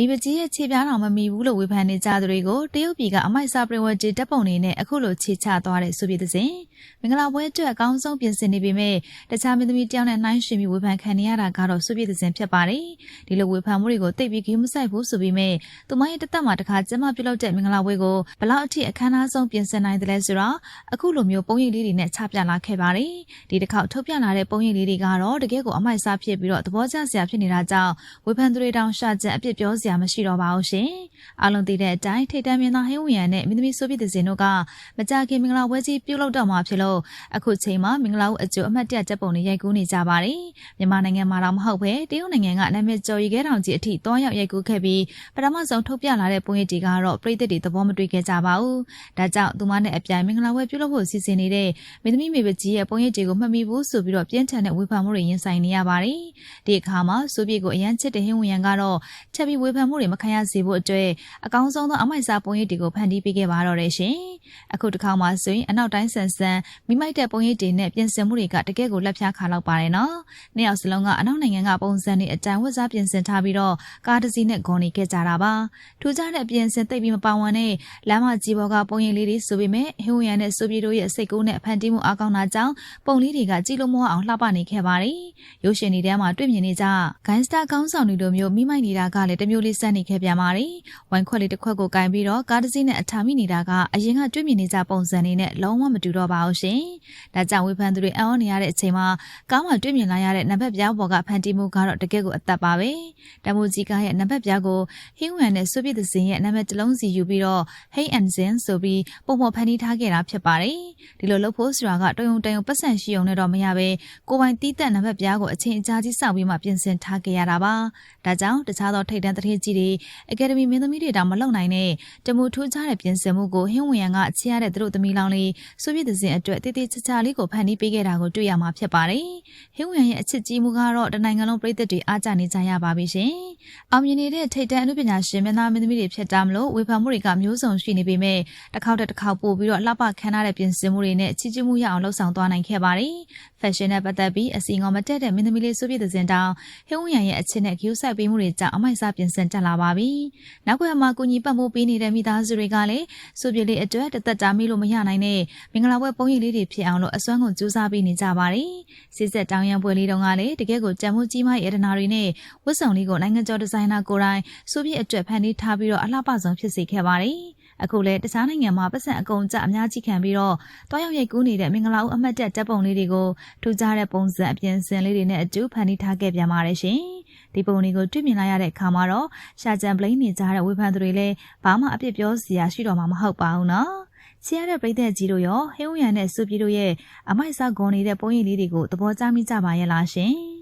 မိပကြီးရဲ့ခြေပြားတော်မမီဘူးလို့ဝေဖန်နေကြသူတွေကိုတရုတ်ပြည်ကအမိုက်စာပရဝတ်ကြီးတပ်ပုံနေနဲ့အခုလိုခြေချသွားတဲ့ဆိုပြည်တဲ့စဉ်မင်္ဂလာပွဲအတွက်အကောင်းဆုံးပြင်ဆင်နေပေမဲ့တခြားမင်းသမီးတယောက်နဲ့နှိုင်းယှဉ်ပြီးဝေဖန်ခံနေရတာကတော့ဆိုပြည်တဲ့စဉ်ဖြစ်ပါတယ်ဒီလိုဝေဖန်မှုတွေကိုတိတ်ပြီးဂိမ်းမဆိုင်ဘူးဆိုပေမဲ့သူမရဲ့တသက်မှာတစ်ခါကျမပြုလုပ်တဲ့မင်္ဂလာပွဲကိုဘလောက်အထိအခမ်းအနားဆုံးပြင်ဆင်နိုင်တယ်လဲဆိုတော့အခုလိုမျိုးပုံရိပ်လေးတွေနဲ့ချပြလာခဲ့ပါတယ်ဒီတစ်ခေါက်ထုတ်ပြလာတဲ့ပုံရိပ်လေးတွေကတော့တကယ်ကိုအမိုက်စားဖြစ်ပြီးတော့သဘောကျစရာဖြစ်နေတာကြောင့်ဝေဖန်သူတွေတောင်ရှာချက်အပြစ်ပြောစရာမရှိတော့ပါဘူးရှင်။အားလုံးသိတဲ့အတိုင်းထိတ်တန့်မြင်သာဟင်းဝင်ရနဲ့မင်းသမီးဆိုပြတဲ့စင်တို့ကမကြခင်မင်္ဂလာပွဲကြီးပြုလုပ်တော့မှာဖြစ်လို့အခုချိန်မှာမင်္ဂလာဦးအကျိုးအမှတ်တရချက်ပုံတွေရိုက်ကူးနေကြပါတယ်။မြန်မာနိုင်ငံမှာတော့မဟုတ်ပဲတရုတ်နိုင်ငံကနာမည်ကျော်ရီခဲတောင်ကြီးအထိတွားရောက်ရိုက်ကူးခဲ့ပြီးပထမဆုံးထုတ်ပြလာတဲ့ပုံရိပ်တွေကတော့ပြည်သက်တွေသဘောမတွေ့ခဲ့ကြပါဘူး။ဒါကြောင့်သူမနဲ့အပြိုင်မင်္ဂလာပွဲပြုလုပ်ဖို့စီစဉ်နေတဲ့မင်းသမီးမေပကြီးရဲ့ပုံရိပ်တွေကိုမှတ်မိဖို့ဆိုပြီးတော့ပြင်းထန်တဲ့ဝေဖန်မှုတွေရင်ဆိုင်နေရပါတယ်။ဒီအခါမှာဆိုပြကိုအရန်ချစ်တဲ့ဟင်းဝင်ရန်ကတော့ချက်ပြီးဝေဖန်မှုတွေမခံရစေဖို့အတွက်အကောင်းဆုံးသောအမိုက်စားပုံရိပ်တွေကိုဖန်တီးပေးခဲ့ပါတော့တယ်ရှင်။အခုတစ်ခါမှဆိုရင်အနောက်တိုင်းဆန်ဆန်မိမိုက်တဲ့ပုံရိပ်တွေနဲ့ပြင်ဆင်မှုတွေကတကယ့်ကိုလက်ဖြားခါလောက်ပါတယ်နော်။နှစ်ယောက်စလုံးကအနောက်နိုင်ငံကပုံစံတွေအတန်ဝတ်စားပြင်ဆင်ထားပြီးတော့ကားတစ်စီးနဲ့ဂွန်နေခဲ့ကြတာပါ။ထူးခြားတဲ့ပြင်ဆင်သိပ်ပြီးမပါဝင်တဲ့လမ်းမကြီးပေါ်ကပုံရိပ်လေးတွေဆိုပေမဲ့ဟင်းဝင်ရန်နဲ့ဆိုပြေတို့ရဲ့စိတ်ကူးနဲ့ဖန်တီးမှုအားကောင်းတာကြောင့်ပုံလေးတွေကကြည့်လို့မဝအောင်လှပနေခဲ့ပါတယ်။ရုပ်ရှင်တွေထဲမှာတွေ့မြင်နေကြဂိုင်းစတာကောင်းဆောင်တွေလိုမျိုးမိမိုက်နေတာကလည်းတမျိုးလေးစက်နေခဲ့ပြန်ပါတယ်။ဝိုင်းခွက်လေးတစ်ခွက်ကိုကင်ပြီးတော့ကားတစ်စီးနဲ့အထာမိနေတာကအရင်ကတွေ့မြင်နေကြပုံစံတွေနဲ့လုံးဝမတူတော့ပါဘူးရှင်။ဒါကြောင့်ဝေဖန်သူတွေအံ့ဩနေရတဲ့အချိန်မှာကားမှာတွေ့မြင်လာရတဲ့နံပါတ်ပြားပေါ်ကဖန်တီးမှုကတော့တကယ့်ကိုအသက်ပါပဲ။တမိုကြီးကားရဲ့နံပါတ်ပြားကိုဟင်းဝင်နဲ့စွပြည့်သစင်ရဲ့နံပါတ်တစ်လုံးစီယူပြီးတော့ Hey and Zen ဆိုပြီးပုံပေါ်ဖန်တီးထားခဲ့တာဖြစ်ပါတယ်။ဒီလိုလုပ်ဖို့ဆိုတာကတယုံတယုံပတ်စံရှိုံနဲ့တော့မရပဲကိုပိုင်တီးသက်နံပါတ်ပြားကိုအချိန်အကြာကြီးစောင့်ပြီးမှပြင်ဆင်ထားခဲ့ရတာပါ။ဒါကြောင့်တခြားသောထိတ်တန့်တထေးကြီးတွေအကယ်ဒမီမင်းသမီးတွေတောင်မလုံနိုင်တဲ့တမူထူးခြားတဲ့ပြင်ဆင်မှုကိုဟင်းဝင်ရန်ကချရတဲ့သူတို့သမီးလောင်လေးစွပြည့်သစင်အတွက်တေးသေးချာချာလေးကိုဖန်တီးပေးခဲ့တာကိုတွေ့ရမှာဖြစ်ပါတယ်။ဟင်းဝင်ရန်ရဲ့အချစ်ကြီးမှုကတော့တနိုင်ငံလုံးပြည်သက်တွေအားကျနေကြရပါပြီရှင်။အောင်မြင်နေတဲ့ထိတ်တန့်အမှုပညာရှင်မင်းသားမင်းသမီးတွေဖြစ်တာမလို့ဝေဖန်မှုတွေကမျိုးစုံရှိနေပေမဲ့တစ်ခေါက်တစ်ခေါက်ပို့ပြီးတော့လှပခမ်းနားတဲ့ပြင်ဆင်မှုတွေနဲ့ချစ်ချစ်မှုရအောင်လှုပ်ဆောင်သွားနိုင်ခဲ့ပါတယ်။ fashion နဲ့ပတ်သက်ပြီးအစီအငေါမတက်တဲ့မင်းသမီးလေးစွပြည့်သစင်တောင်ဟင်းဝင်ရန်ရဲ့အချစ်နဲ့ queue ဆိုင်ပေးမှုတွေကြောင့်အမိုက်စားပြင်ဆင်တက်လာပါပြီ။နောက်ကွယ်မှာကူညီပတ်မှုပေးနေတဲ့မိသားစုတွေကလည်းစွပြည့်လေးအတွက်တသက်တာမိလို့မရနိုင်တဲ့မင်္ဂလာပွဲပုံရိပ်လေးတွေဖြစ်အောင်လို့အစွမ်းကုန်ကြိုးစားပေးနေကြပါတယ်။စစ်ဆက်တောင်ရန်ပွဲလေးတုန်းကလည်းတကယ်ကိုကြံမှုကြီးမားရဲ့ရတနာတွေနဲ့ဝတ်စုံလေးကိုနိုင်ငံကျော်ဒီဇိုင်နာကိုယ်တိုင်စွပြည့်အတွက်ဖန်တီးထားပြီးတော့အလှပဆုံးဖြစ်စေခဲ့ပါတယ်။အခုလဲတခြားနိုင်ငံမှာပတ်စံအကုန်ကြအများကြီးခံပြီးတော့တွားရောက်ရိုက်ကူးနေတဲ့မင်္ဂလာဦးအမတ်တက်တပ်ပုံလေးတွေကိုထူးခြားတဲ့ပုံစံအပြင်ဆင်လေးတွေနဲ့အတူဖန်တီးထားခဲ့ပြန်ပါတယ်ရှင်။ ဒီပုံတွေကိုတွေ့မြင်လိုက်ရတဲ့အခါမှာတော့ရှာကြံပလိန်နေကြတဲ့ဝေဖန်သူတွေလည်းဘာမှအပြစ်ပြောစရာရှိတော့မှာမဟုတ်ပါဘူးနော်။ချီရတဲ့ပြည်သက်ကြီးတို့ရောဟင်းဝရံနဲ့စူပြည်တို့ရဲ့အမိုက်စားဂွန်နေတဲ့ပုံရိပ်လေးတွေကိုသဘောကျမိကြပါရဲ့လားရှင်။